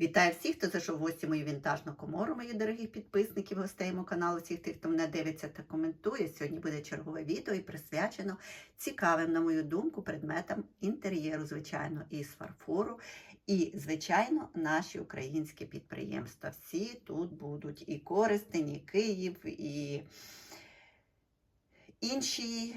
Вітаю всіх, хто зайшов в гості мою вінтажну комору, мої дорогі підписники, гостей мого каналу, всіх тих, хто мене дивиться та коментує. Сьогодні буде чергове відео і присвячено цікавим, на мою думку, предметам інтер'єру, звичайно, із фарфору. І, звичайно, наші українські підприємства. Всі тут будуть і Коростень, і Київ, і інші.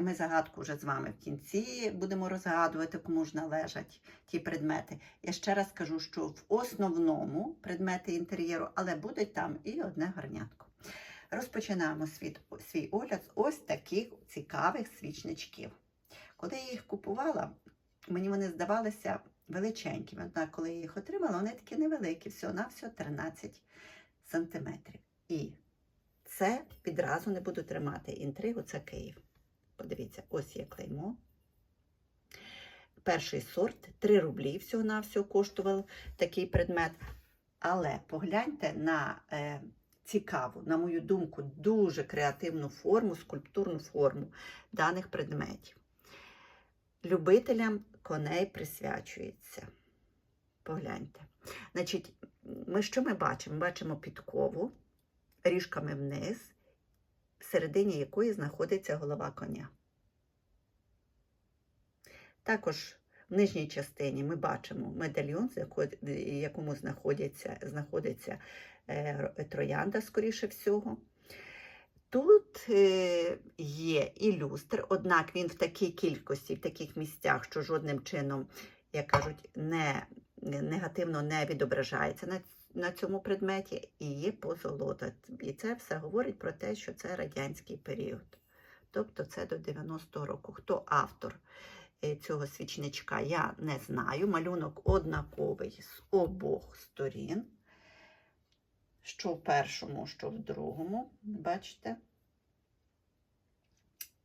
Ми загадку вже з вами в кінці будемо розгадувати, кому ж належать ті предмети. Я ще раз кажу, що в основному предмети інтер'єру, але буде там і одне гарнятко. Розпочинаємо свій, свій огляд з ось таких цікавих свічничків. Коли я їх купувала, мені вони здавалися величенькими. Однак, коли я їх отримала, вони такі невеликі, всього на всього 13 сантиметрів. І це відразу не буду тримати інтригу, це Київ. Подивіться, ось є клеймо. Перший сорт 3 рублі всього-навсього коштував такий предмет. Але погляньте на е, цікаву, на мою думку, дуже креативну форму, скульптурну форму даних предметів. Любителям коней присвячується. Погляньте. Значить, ми що ми бачимо? Бачимо підкову ріжками вниз, всередині якої знаходиться голова коня. Також в нижній частині ми бачимо медальйон, в якому знаходиться, знаходиться е, троянда, скоріше всього. Тут е, є і люстр, однак він в такій кількості, в таких місцях, що жодним чином, як кажуть, не, негативно не відображається на, на цьому предметі, і є позолота. І це все говорить про те, що це радянський період. Тобто це до 90-го року. Хто автор е, цього свічничка, я не знаю. Малюнок однаковий з обох сторін що в першому, що в другому, бачите?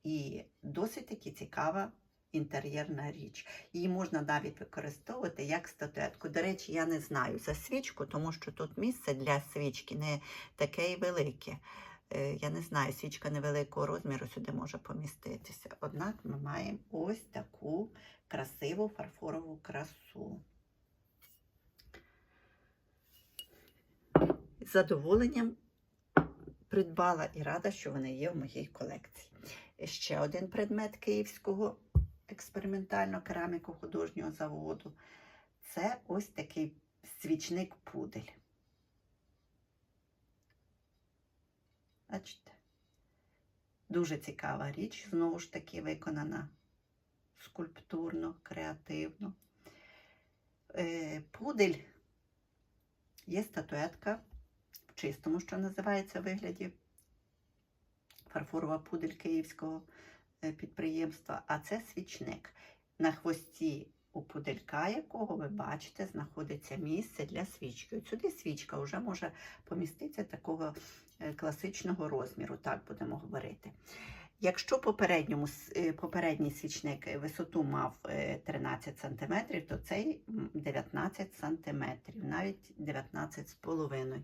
І досить таки цікава інтер'єрна річ. Її можна навіть використовувати як статуетку. До речі, я не знаю за свічку, тому що тут місце для свічки не таке і велике. Е, Я не знаю, свічка невеликого розміру сюди може поміститися. Однак ми маємо ось таку красиву фарфорову красу. з задоволенням придбала і рада, що вони є в моїй колекції. Ще один предмет Київського експериментально кераміко-художнього заводу це ось такий свічник пудель. Бачите? Дуже цікава річ, знову ж таки, виконана скульптурно, креативно. Е, Пудель є статуетка в чистому, що називається вигляді фарфорова пудель київського підприємства, а це свічник. На хвості у пуделька, якого ви бачите, знаходиться місце для свічки. Сюди свічка вже може поміститися такого е, класичного розміру, так будемо говорити. Якщо попередньому, е, попередній свічник висоту мав 13 см, то цей 19 см, навіть 19,5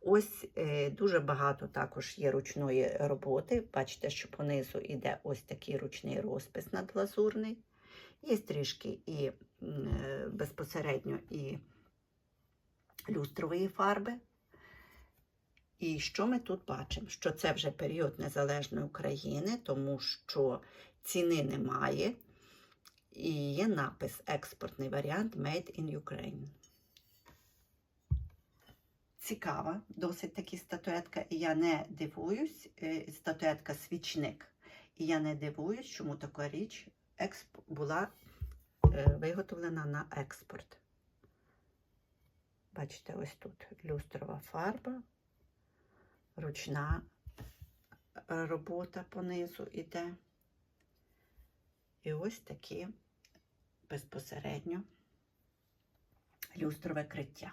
Ось е, дуже багато також є ручної роботи. Бачите, що понизу йде ось такий ручний розпис надлазурний. Є трішки і е, безпосередньо і люстрової фарби. І що ми тут бачимо? Що це вже період Незалежної України, тому що ціни немає. І є напис експортний варіант Made in Ukraine. Цікава, досить таки статуетка, і я не дивуюсь, е, статуетка свічник. І я не дивуюсь, чому така річ була е, виготовлена на експорт. Бачите, ось тут люстрова фарба ручна е, робота понизу іде. І ось такі безпосередньо люстрове криття.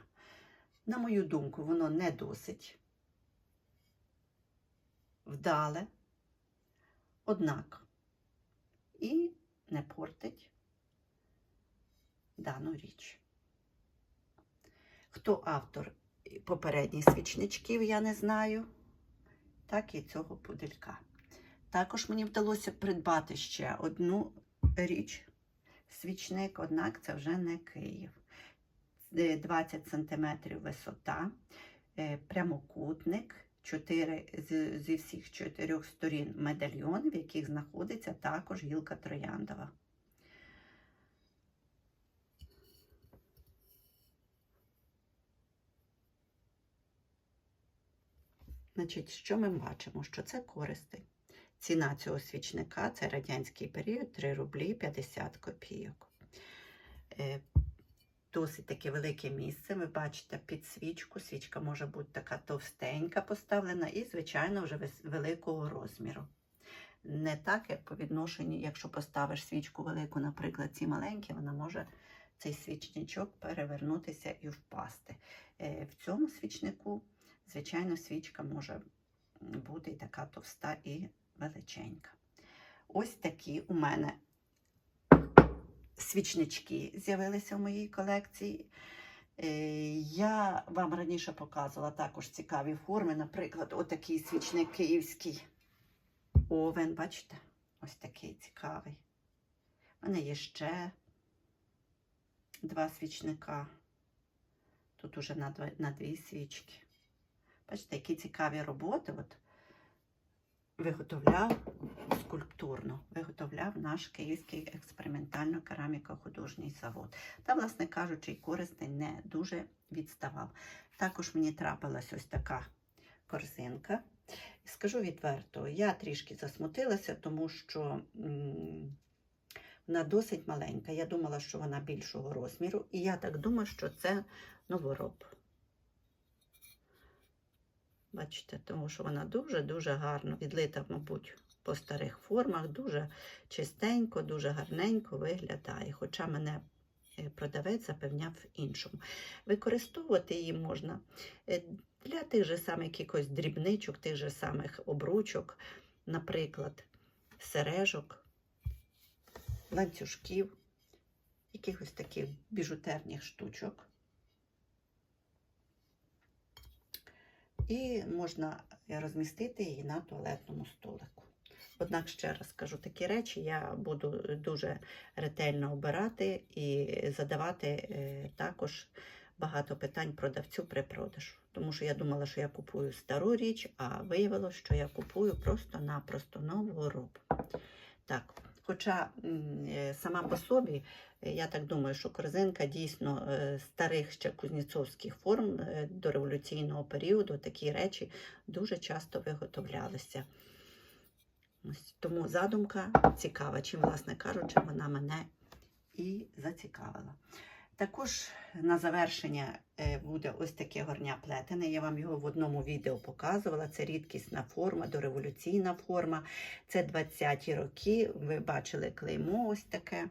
На мою думку, воно не досить вдале, однак і не портить дану річ. Хто автор попередніх свічничків, я не знаю, так і цього пуделька. Також мені вдалося придбати ще одну річ, свічник, однак це вже не Київ. е, 20 см висота, е, прямокутник, 4, з, зі всіх чотирьох сторін медальйон, в яких знаходиться також гілка трояндова. Значить, що ми бачимо? Що це користень. Ціна цього свічника це радянський період 3 рублі 50 копійок. Е, Досить таке велике місце. Ви бачите під свічку. Свічка може бути така товстенька поставлена і, звичайно, вже великого розміру. Не так, як по відношенню, якщо поставиш свічку велику, наприклад, ці маленькі, вона може цей свічничок перевернутися і впасти. Е, В цьому свічнику, звичайно, свічка може бути і така товста і величенька. Ось такі у мене свічнички з'явилися в моїй колекції. Е, Я вам раніше показувала також цікаві форми. Наприклад, отакий свічник київський овен, бачите? Ось такий цікавий. У мене є ще два свічника. Тут уже на, дві свічки. Бачите, які цікаві роботи. От виготовляв скульптурно, виготовляв наш київський експериментально-кераміко-художній завод. Та, власне кажучи, і користень не дуже відставав. Також мені трапилась ось така корзинка. Скажу відверто, я трішки засмутилася, тому що вона досить маленька. Я думала, що вона більшого розміру, і я так думаю, що це новороб. Бачите, тому що вона дуже-дуже гарно відлита, мабуть, по старих формах, дуже чистенько, дуже гарненько виглядає. Хоча мене е, продавець запевняв іншому. Використовувати її можна е, для тих же самих якихось дрібничок, тих же самих обручок, наприклад, сережок, ланцюжків, якихось таких біжутерних штучок. І можна розмістити її на туалетному столику. Однак, ще раз кажу, такі речі я буду дуже ретельно обирати і задавати е, також багато питань продавцю при продажу. Тому що я думала, що я купую стару річ, а виявилося, що я купую просто-напросто нову виробу. Так, хоча е, сама по собі, е, я так думаю, що корзинка дійсно е, старих ще кузнєцовських форм е, до революційного періоду такі речі дуже часто виготовлялися. Тому задумка цікава, чим, власне кажучи, вона мене і зацікавила. Також на завершення е, буде ось таке горня плетене. Я вам його в одному відео показувала. Це рідкісна форма, дореволюційна форма. Це 20-ті роки. Ви бачили клеймо ось таке.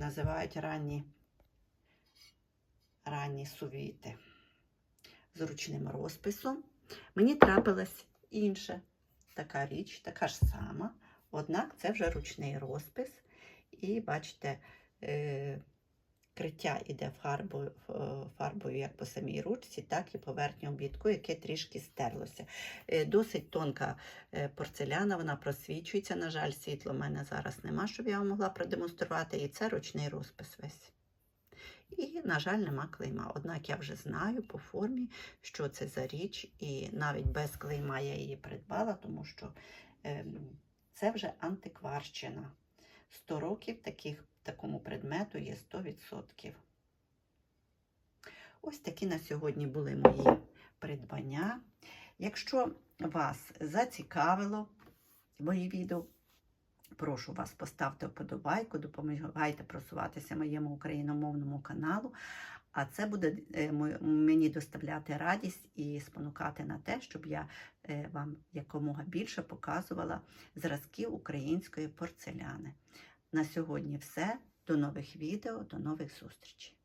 Називають ранні, ранні сувіти з ручним розписом. Мені трапилась інша така річ, така ж сама. Однак це вже ручний розпис. І бачите, е, криття йде фарбою, фарбою як по самій ручці, так і по верхньому бітку, яке трішки стерлося. Е, Досить тонка е, порцеляна, вона просвічується. На жаль, світла в мене зараз нема, щоб я вам могла продемонструвати. І це ручний розпис весь. І, на жаль, нема клейма. Однак я вже знаю по формі, що це за річ, і навіть без клейма я її придбала, тому що ем, це вже антикварщина. 100 років таких, такому предмету є 100%. Ось такі на сьогодні були мої придбання. Якщо вас зацікавило мої відео, прошу вас поставте вподобайку, допомагайте просуватися моєму україномовному каналу. А це буде е, мені доставляти радість і спонукати на те, щоб я е, вам якомога більше показувала зразки української порцеляни. На сьогодні все. До нових відео, до нових зустрічей.